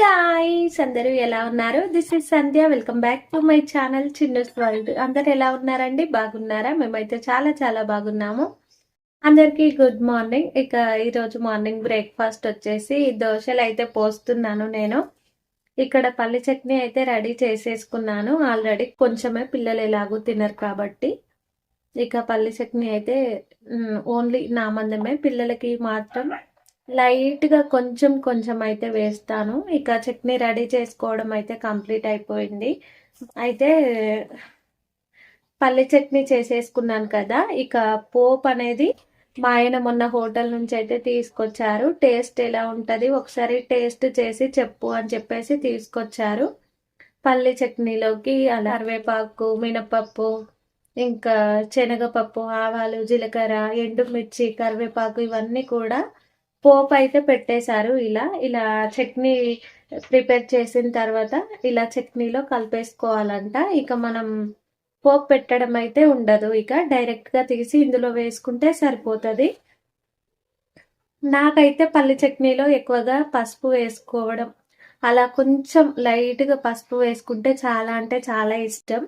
Guys అందరూ ఎలా ఉన్నారు? This is Sandhya welcome back to my channel Chinna's world అందరు ఎలా ఉన్నారండి? బాగున్నారా? మేమైతే చాలా చాలా బాగున్నాము. అందరికీ గుడ్ మార్నింగ్ ఇక ఈరోజు మార్నింగ్ బ్రేక్ఫాస్ట్ వచ్చేసి దోశలు అయితే పోస్తున్నాను నేను. ఇక్కడ పల్లి చట్నీ అయితే రెడీ చేసేసుకున్నాను. ఆల్రెడీ కొంచెమే పిల్లలు ఎలాగూ తినరు కాబట్టి. ఇక పల్లి చట్నీ అయితే ఓన్లీ నా మందమే. పిల్లలకి మాత్రం లైట్గా కొంచెం కొంచెం అయితే వేస్తాను. ఇక చట్నీ రెడీ చేసుకోవడం అయితే కంప్లీట్ అయిపోయింది. అయితే పల్లి చట్నీ చేసేసుకున్నాను కదా ఇక పోప్ అనేది మా ఆయన మొన్న హోటల్ నుంచి అయితే తీసుకొచ్చారు. టేస్ట్ ఎలా ఉంటుంది ఒకసారి టేస్ట్ చేసి చెప్పు అని చెప్పేసి తీసుకొచ్చారు. పల్లి చట్నీలోకి అలా కరివేపాకు మినపప్పు ఇంకా శనగపప్పు ఆవాలు జీలకర్ర ఎండుమిర్చి కరివేపాకు ఇవన్నీ కూడా పోపు అయితే పెట్టేశారు. ఇలా ఇలా చట్నీ ప్రిపేర్ చేసిన తర్వాత ఇలా చట్నీలో కలిపేసుకోవాలంట. ఇక మనం పోపు పెట్టడం అయితే ఉండదు. ఇక డైరెక్ట్గా తీసి ఇందులో వేసుకుంటే సరిపోతుంది. నాకైతే పల్లి చట్నీలో ఎక్కువగా పసుపు వేసుకోవడం అలా కొంచెం లైట్గా పసుపు వేసుకుంటే చాలా అంటే చాలా ఇష్టం.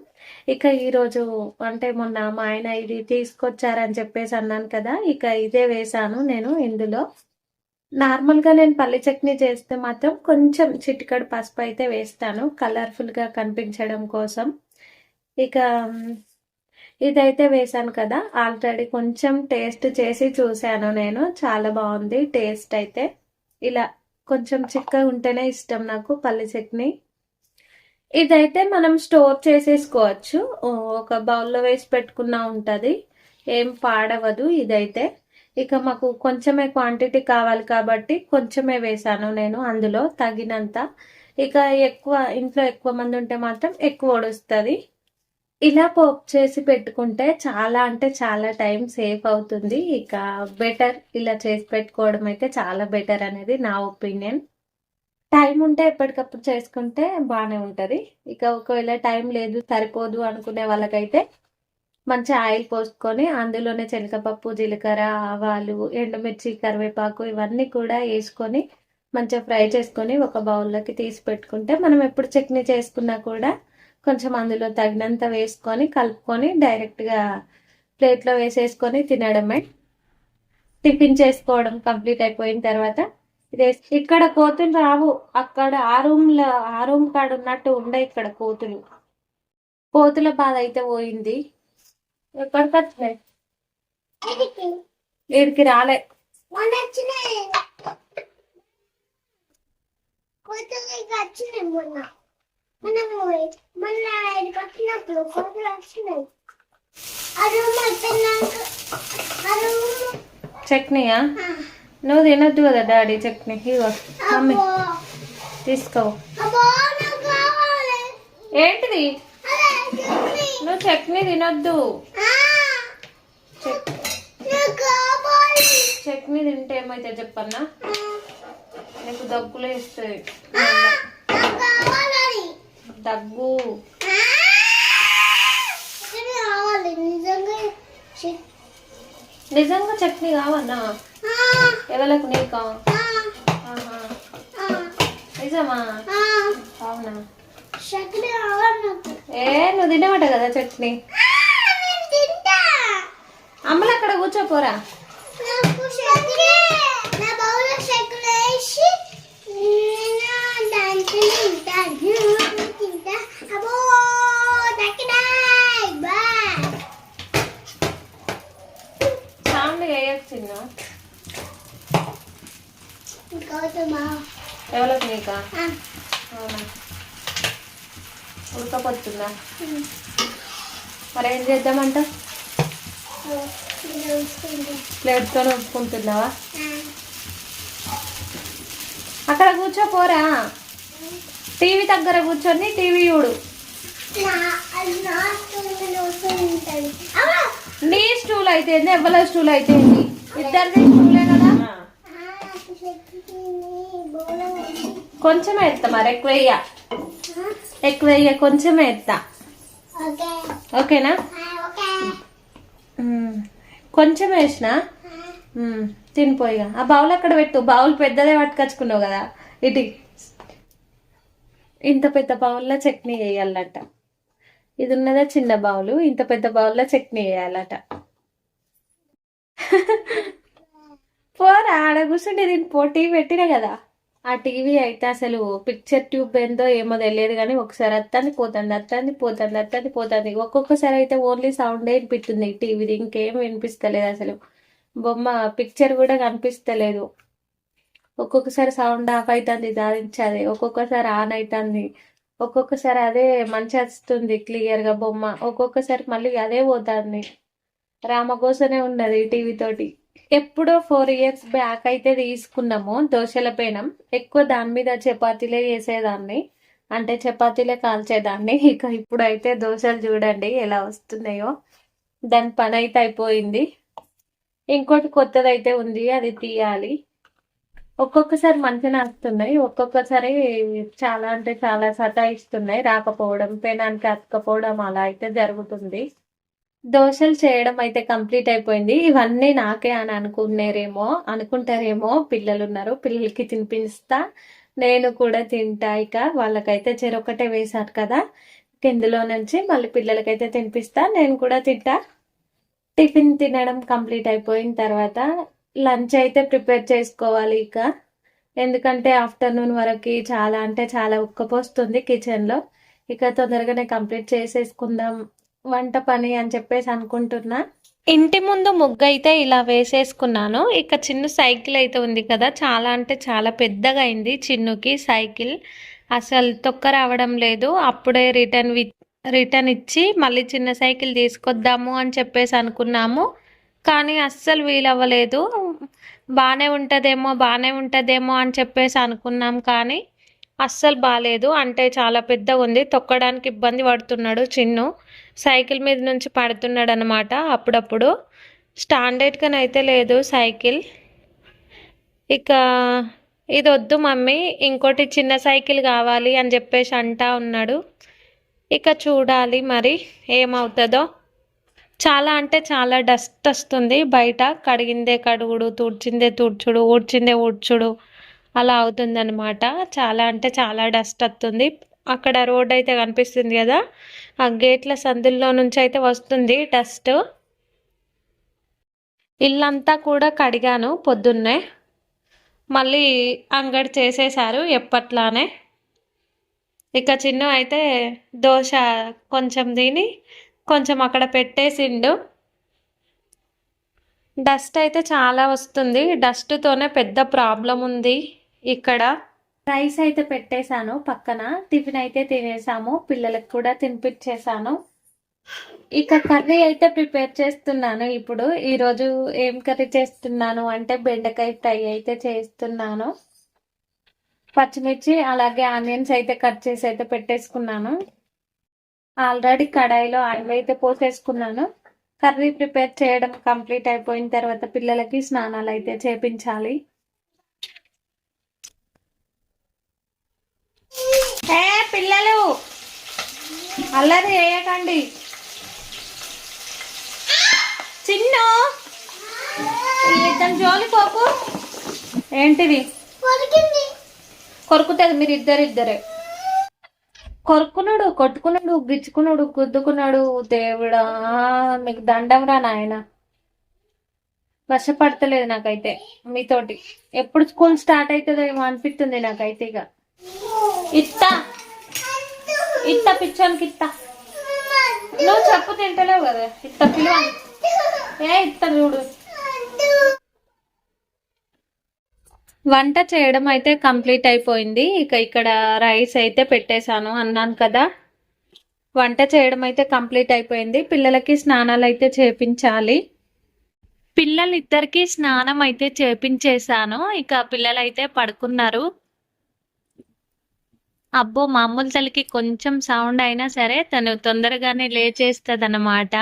ఇక ఈరోజు అంటే మొన్న మా ఆయన ఇది తీసుకొచ్చారని చెప్పేసి అన్నాను కదా ఇక ఇదే వేసాను నేను ఇందులో. నార్మల్గా నేను పల్లి చట్నీ చేస్తే మాత్రం కొంచెం చిటికడు పసుపు అయితే వేస్తాను కలర్ఫుల్గా కనిపించడం కోసం. ఇక ఇదైతే వేసాను కదా ఆల్రెడీ కొంచెం టేస్ట్ చేసి చూశాను నేను చాలా బాగుంది టేస్ట్ అయితే. ఇలా కొంచెం చిక్కగా ఉంటేనే ఇష్టం నాకు పల్లి చట్నీ. ఇదైతే మనం స్టోర్ చేసేసుకోవచ్చు ఒక బౌల్లో వేసి పెట్టుకున్నా ఉంటుంది ఏం పాడవదు ఇదైతే. ఇక మాకు కొంచెమే క్వాంటిటీ కావాలి కాబట్టి కొంచెమే వేసాను నేను అందులో తగినంత. ఇక ఎక్కువ ఇంట్లో ఎక్కువ మంది ఉంటే మాత్రం ఎక్కువ ఒడుస్తుంది. ఇలా పోప్ చేసి పెట్టుకుంటే చాలా అంటే చాలా టైం సేఫ్ అవుతుంది. ఇక బెటర్ ఇలా చేసి పెట్టుకోవడం అయితే చాలా బెటర్ అనేది నా ఒపీనియన్. టైం ఉంటే ఎప్పటికప్పుడు చేసుకుంటే బాగానే ఉంటుంది. ఇక ఒకవేళ టైం లేదు సరిపోదు అనుకునే వాళ్ళకైతే మంచి ఆయిల్ పోసుకొని అందులోనే శనగపప్పు జీలకర్ర ఆవాలు ఎండుమిర్చి కరివేపాకు ఇవన్నీ కూడా వేసుకొని మంచిగా ఫ్రై చేసుకొని ఒక బౌల్లోకి తీసి పెట్టుకుంటే మనం ఎప్పుడు చట్నీ చేసుకున్నా కూడా కొంచెం అందులో తగినంత వేసుకొని కలుపుకొని డైరెక్ట్గా ప్లేట్లో వేసేసుకొని తినడమే. టిఫిన్ చేసుకోవడం కంప్లీట్ అయిపోయిన తర్వాత ఇక్కడ కోతులు రావు. అక్కడ ఆ రూమ్లో ఆ రూమ్ కాడ ఉన్నట్టు ఉండే ఇక్కడ కోతులు. కోతుల బాధ అయితే పోయింది. ఎక్కడికి వచ్చినాయి వీడికి రాలే. చట్నీయా? నువ్వు తినద్దు కదా డాడీ చట్నీ. ఇగో మమ్మీ తీసుకో. ఏంటిది? నువ్వు చట్నీ తినొద్దు. చట్నీ. తింటే ఏమైతే చెప్పన్నా? నీకు దగ్గులే ఇస్తాయి. దగ్గు. నిజంగా చట్నీ కావన్నా? ఎవరికి నీకా? నిజమా? అవునా? ఏ నువ్వు తినమాట కదా చట్నీ? అమ్మలు అక్కడ కూర్చోపోరా ఎవరికి నీకా అవునా? ఉడకపోతుందా మరి ఏం చేద్దామంట? ప్లేట్తో ఒప్పుకుంటున్నావా అక్కడ కూర్చోపోరా టీవీ దగ్గర కూర్చొని టీవీ చూడు. నీ స్టూల్ అయితే ఎవరి స్టూల్ అయితే ఇద్దరిది స్టూలే కదా? కొంచెమే ఎత్తా మరి ఎక్కువ ఎక్కువ వెయ్య కొంచెమే ఎత్తా ఓకేనా? కొంచెం వేసిన? తినిపోయిగా. ఆ బౌల్ అక్కడ పెట్టు? బౌల్ పెద్దదే పట్టుకొచ్చుకున్నావు కదా. ఇటు. ఇంత పెద్ద బౌల్లో చట్నీ వేయాలట. ఇది ఉన్నదా చిన్న బౌలు? ఇంత పెద్ద బౌల్లో చట్నీ వేయాలట. పోరా ఆడ కూర్చుంటే దీన్ని పోటీ పెట్టిన కదా. ఆ టీవీ అయితే అసలు పిక్చర్ ట్యూబ్ ఏందో ఏమో తెలియదు కానీ ఒకసారి అత్తంది పోతుంది అత్తంది పోతుంది అత్తంది పోతుంది. ఒక్కొక్కసారి అయితే ఓన్లీ సౌండే వినిపిస్తుంది టీవీది ఇంకేం వినిపిస్తలేదు అసలు. బొమ్మ పిక్చర్ కూడా కనిపిస్తలేదు. ఒక్కొక్కసారి సౌండ్ ఆఫ్ అవుతుంది దాదించది ఒక్కొక్కసారి ఆన్ అవుతుంది ఒక్కొక్కసారి అదే మంచి వస్తుంది క్లియర్గా బొమ్మ. ఒక్కొక్కసారి మళ్ళీ అదే పోతుంది. రామకోసనే ఉన్నది టీవీ తోటి. ఎప్పుడో ఫోర్ ఇయర్స్ బ్యాక్ అయితే తీసుకున్నాము దోశల పేనం. ఎక్కువ దాని మీద చపాతీలే చేసేదాన్ని. అంటే చపాతీలే కాల్చేదాన్ని. ఇక ఇప్పుడైతే దోశలు చూడండి ఎలా వస్తున్నాయో. దాని పని అయితే అయిపోయింది. ఇంకోటి కొత్తది అయితే ఉంది అది తీయాలి. ఒక్కొక్కసారి మంచిగా వస్తున్నాయి ఒక్కొక్కసారి చాలా అంటే చాలా సతాయిస్తున్నాయి. రాకపోవడం పెనానికి అతకపోవడం అలా అయితే జరుగుతుంది. దోశలు చేయడం అయితే కంప్లీట్ అయిపోయింది. ఇవన్నీ నాకే అని అనుకున్నారేమో అనుకుంటారేమో పిల్లలు ఉన్నారు. పిల్లలకి తినిపిస్తా నేను కూడా తింటా. ఇక వాళ్ళకైతే చెరొకటే వేశారు కదా. కిందలో నుంచి మళ్ళీ పిల్లలకైతే తినిపిస్తా నేను కూడా తింటా. టిఫిన్ తినడం కంప్లీట్ అయిపోయిన తర్వాత లంచ్ అయితే ప్రిపేర్ చేసుకోవాలి ఇక. ఎందుకంటే ఆఫ్టర్నూన్ వరకు చాలా అంటే చాలా ఉక్కపోస్తుంది కిచెన్లో. ఇక తొందరగానే కంప్లీట్ చేసేసుకుందాం వంట పని అని చెప్పేసి అనుకుంటున్నా. ఇంటి ముందు ముగ్గు అయితే ఇలా వేసేసుకున్నాను. ఇక చిన్న సైకిల్ అయితే ఉంది కదా చాలా అంటే చాలా పెద్దగా అయింది చిన్నుకి సైకిల్. అసలు తొక్క రావడం లేదు అప్పుడే రిటర్న్ రిటర్న్ ఇచ్చి మళ్ళీ చిన్న సైకిల్ తీసుకొద్దాము అని చెప్పేసి అనుకున్నాము. కానీ అస్సలు వీలవ్వలేదు. బాగానే ఉంటుందేమో బాగానే ఉంటుందేమో అని చెప్పేసి అనుకున్నాం కానీ అస్సలు బాగాలేదు అంటే చాలా పెద్దగా ఉంది తొక్కడానికి ఇబ్బంది పడుతున్నాడు చిన్ను. సైకిల్ మీద నుంచి పడుతున్నాడు అనమాట అప్పుడప్పుడు స్టాండర్డ్గానైతే లేదు సైకిల్. ఇక ఇది వద్దు మమ్మీ ఇంకోటి చిన్న సైకిల్ కావాలి అని చెప్పేసి అంటా ఉన్నాడు. ఇక చూడాలి మరి ఏమవుతుందో. చాలా అంటే చాలా డస్ట్ వస్తుంది బయట. కడిగిందే కడుగుడు తుడిచిందే తుడ్చుడు ఊడ్చిందే ఊడ్చుడు. అలా అవుతుందన్నమాట. చాలా అంటే చాలా డస్ట్ వస్తుంది. అక్కడ రోడ్ అయితే కనిపిస్తుంది కదా. ఆ గేట్ల సందుల్లో నుంచి అయితే వస్తుంది డస్ట్. ఇల్లంతా కూడా కడిగాను పొద్దున్నే. మళ్ళీ అంగడి చేసేసారు ఎప్పట్లానే. ఇక చిన్న అయితే దోశ కొంచెం తిని కొంచెం అక్కడ పెట్టేసిండు. డస్ట్ అయితే చాలా వస్తుంది. డస్ట్తోనే పెద్ద ప్రాబ్లం ఉంది ఇక్కడ. రైస్ అయితే పెట్టేశాను పక్కన టిఫిన్ అయితే తినేసాము పిల్లలకు కూడా తినిపించేసాను ఇక కర్రీ అయితే ప్రిపేర్ చేస్తున్నాను ఇప్పుడు. ఈరోజు ఏం కర్రీ చేస్తున్నాను అంటే బెండకాయ ఫ్రై అయితే చేస్తున్నాను. పచ్చిమిర్చి అలాగే ఆనియన్స్ అయితే కట్ చేసి అయితే పెట్టేసుకున్నాను. ఆల్రెడీ కడాయిలో ఆయిల్ అయితే పోసేసుకున్నాను. కర్రీ ప్రిపేర్ చేయడం కంప్లీట్ అయిపోయిన తర్వాత పిల్లలకి స్నానాలు అయితే చేపించాలి. ఏ పిల్లలు! అల్లరి చేయకండి. చిన్న! ఇతను జోలి పోకు. ఏంటిది? కొరుకుతుంది మీరు ఇద్దరిద్దరే కొరుకున్నాడు కొట్టుకున్నాడు గిచ్చుకున్నాడు గుద్దుకున్నాడు దేవుడా మీకు దండం రా నాయన. వర్షపడతలేదు నాకైతే మీతోటి. ఎప్పుడు స్కూల్ స్టార్ట్ అవుతుందో ఏమో అనిపిస్తుంది నాకైతే ఇక. ఇత్తా. ఇత్త పిచ్చానికి ఇత్త. నువ్వు చెప్పు తింటలేవు కదా ఇత్త పిలువ. ఏ ఇత్త చూడు. వంట చేయడం అయితే కంప్లీట్ అయిపోయింది. ఇక ఇక్కడ రైస్ అయితే పెట్టేశాను అన్నాను కదా. వంట చేయడం అయితే కంప్లీట్ అయిపోయింది. పిల్లలకి స్నానాలు అయితే చేపించాలి. పిల్లలిద్దరికీ స్నానం అయితే చేపించేశాను. ఇక పిల్లలైతే పడుకున్నారు. అబ్బో మామూలు తల్లికి కొంచెం సౌండ్ అయినా సరే తను తొందరగానే లేచేస్తుంది అన్నమాట